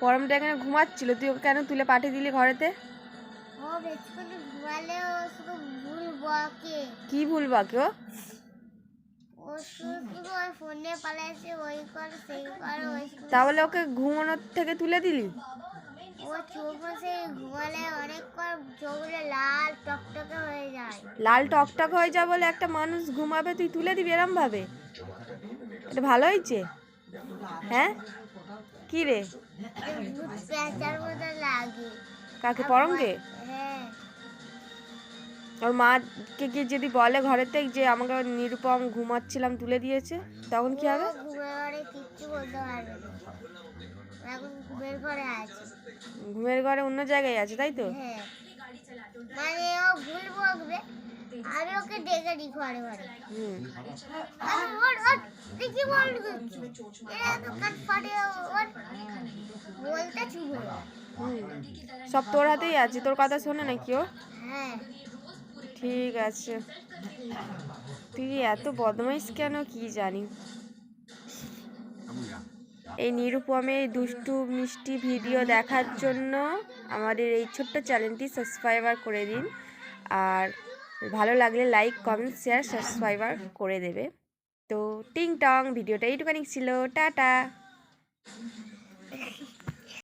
পরমটা এখানে ঘুমাচ্ছিল। তুই ওকে কেন তুলে পাঠিয়ে দিলি ঘরেতে? কি ভুল বাকি ও। তাহলে ওকে ঘুমানোর থেকে তুলে দিলি? লাল টকটকে হয়ে যায়। লাল টকটক হয়ে যা বলে একটা মানুষ ঘুমাবে তুই তুলে দিবি এরম ভাবে এটা ভালো হয়েছে? হ্যাঁ? কি রে? কাকে, পরমকে? ওর মাকে গিয়ে যদি বলে ঘরেতে যে আমাকে নিরুপম ঘুমাচ্ছিলাম তুলে দিয়েছে, তখন কি হবে? ঘুমের ঘরে অন্য জায়গায় আছে, তাই তো? হ্যাঁ। মানে ও ভুল বকবে। আমি ওকে ডেকে দিই ঘরে ঘরে। আমি ওর ওর কি বল এরা তো কাট ফাটে ওর বলতে চুপ সব তোর হাতেই আছে তোর কথা শোনে নাকি ও? হ্যাঁ। ঠিক আছে। তুই এত বদমাইশ কেন কি জানি? এই নিরুপমের দুষ্টু মিষ্টি ভিডিও দেখার জন্য আমাদের এই ছোট্ট চ্যানেলটি সাবস্ক্রাইবার করে দিন। আর ভালো লাগলে লাইক কমেন্ট শেয়ার সাবস্ক্রাইবার করে দেবে। তো, টিং টং ভিডিওটা এইটুখানি ছিল। টাটা!